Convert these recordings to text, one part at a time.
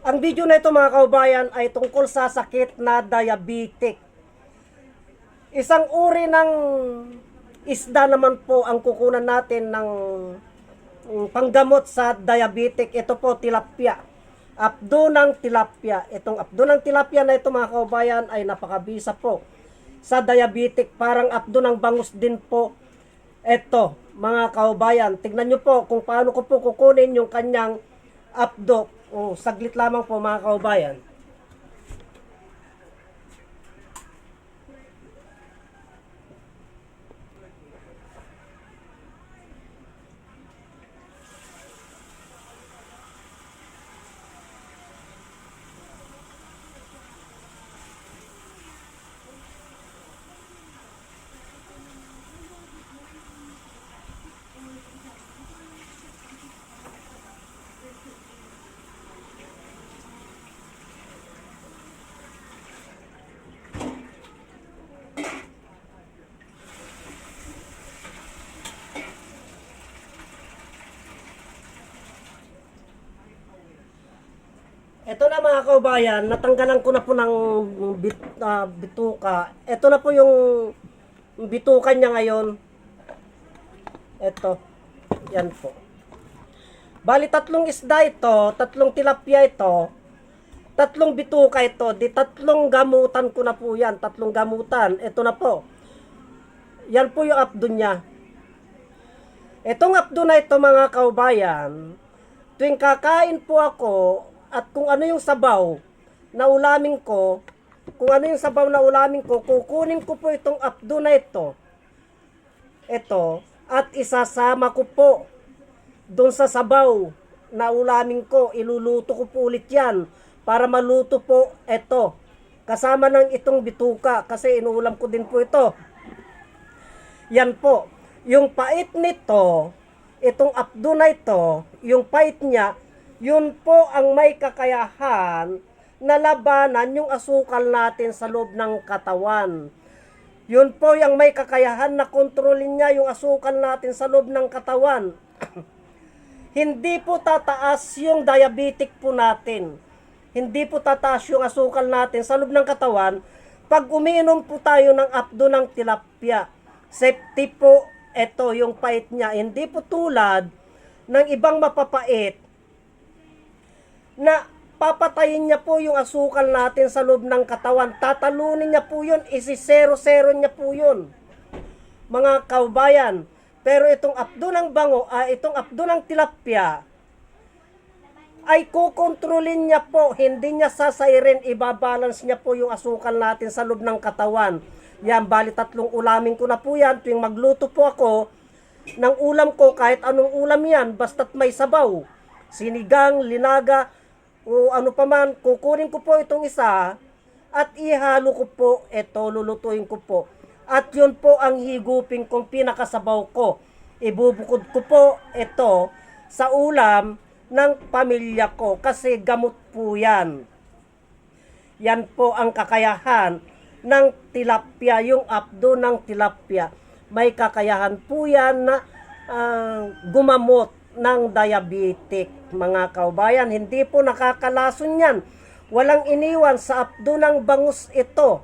Ang video na ito mga kaubayan ay tungkol sa sakit na diabetic. Isang uri ng isda naman po ang kukunan natin ng panggamot sa diabetic. Ito po tilapia. Abdo ng tilapia. Itong abdo ng tilapia na ito mga kaubayan ay napakabisa po sa diabetic. Parang abdo ng bangus din po. Ito mga kaubayan. Tignan nyo po kung paano ko po kukunin yung kanyang abdo. Oh, saglit lamang po mga kaubayan. Ito na mga kaubayan, natanggalan ko na po ng bit, ah, bituka. Ito na po yung bituka niya ngayon. Ito. Yan po. Bali tatlong isda ito, tatlong tilapia ito, tatlong bituka ito, di tatlong gamutan ko na po yan, tatlong gamutan. Ito na po. Yan po yung abdo niya. Itong abdo na ito mga kaubayan, tuwing kakain po ako at kung ano yung sabaw na ulamin ko, kung ano yung sabaw na ulamin ko, kukunin ko po itong abdo na ito. Ito, at isasama ko po doon sa sabaw na ulamin ko, iluluto ko po ulit yan para maluto po ito. Kasama ng itong bituka kasi inuulam ko din po ito. Yan po. Yung pait nito, itong abdo na ito, yung pait niya, yun po ang may kakayahan na labanan yung asukal natin sa loob ng katawan. Yun po yung may kakayahan na kontrolin niya yung asukal natin sa loob ng katawan. Hindi po tataas yung diabetic po natin. Hindi po tataas yung asukal natin sa loob ng katawan pag umiinom po tayo ng abdo ng tilapia. Safety po, ito yung pait niya. Hindi po tulad ng ibang mapapait na papatayin niya po yung asukal natin sa loob ng katawan. Tatalunin niya po yun, isi-zero-zero niya po yun. Mga kaubayan, pero itong abdo ng bango, ah, itong abdo ng tilapia, ay kukontrolin niya po, hindi niya sasairin, ibabalance niya po yung asukal natin sa loob ng katawan. Yan, bali tatlong ulamin ko na po yan, tuwing magluto po ako ng ulam ko, kahit anong ulam yan, basta't may sabaw. Sinigang, linaga, o ano pa man, kukunin ko po itong isa, at ihalo ko po, ito, lulutuin ko po. At yun po ang higupin kong pinakasabaw ko. Ibubukod ko po ito sa ulam ng pamilya ko kasi gamot po yan. Yan po ang kakayahan ng tilapia, yung abdo ng tilapia. May kakayahan po yan na ah, gumamot ng diabetic, mga kaubayan. Hindi po nakakalason yan. Walang iniwan sa abdo ng bangus ito.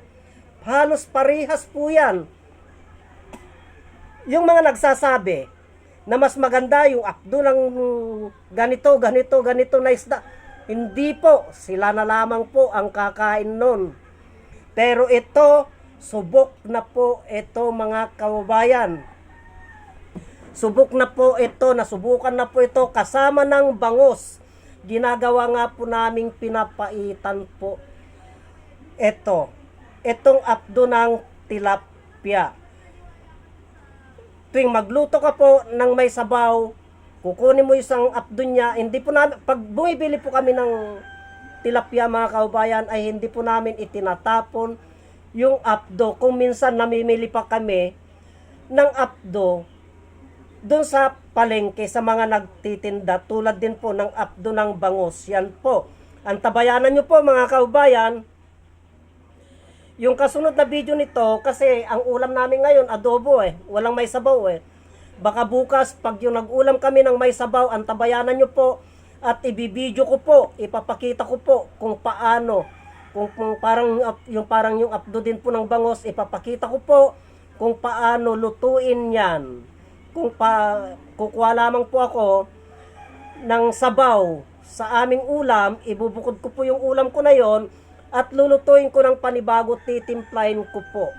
Halos parihas po yan. Yung mga nagsasabi na mas maganda yung abdo ng ganito, ganito, ganito na isda. Hindi po, sila na lamang po ang kakain nun. Pero ito, subok na po ito mga kababayan. Subok na po ito, nasubukan na po ito kasama ng bangus. Ginagawa nga po naming pinapaitan po. Ito, itong abdo ng tilapia. Tuwing magluto ka po ng may sabaw, kukunin mo isang abdo niya, hindi po namin, pag bumibili po kami ng tilapia mga kaubayan, ay hindi po namin itinatapon yung abdo. Kung minsan namimili pa kami ng abdo, doon sa palengke sa mga nagtitinda tulad din po ng abdo ng bangus. Yan po. Ang tabayanan nyo po mga kaubayan, yung kasunod na video nito, kasi ang ulam namin ngayon, adobo eh. Walang may sabaw eh. Baka bukas, pag yung nag-ulam kami ng may sabaw, ang tabayanan nyo po, At ibibideo ko po, ipapakita ko po kung paano, kung, kung parang up- yung parang yung updo din po ng bangos, ipapakita ko po kung paano lutuin 'yan. Kung pa kukuha lamang po ako ng sabaw sa aming ulam, ibubukod ko po yung ulam ko na yon at lulutuin ko ng panibago, titimplahin ko po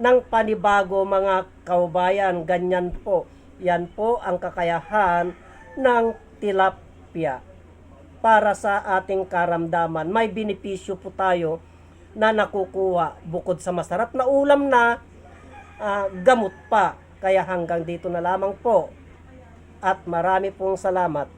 ng panibago mga kaubayan. Ganyan po. Yan po ang kakayahan ng tilapia para sa ating karamdaman. May benepisyo po tayo na nakukuha bukod sa masarap na ulam na ah, gamot pa. Kaya hanggang dito na lamang po. At marami pong salamat.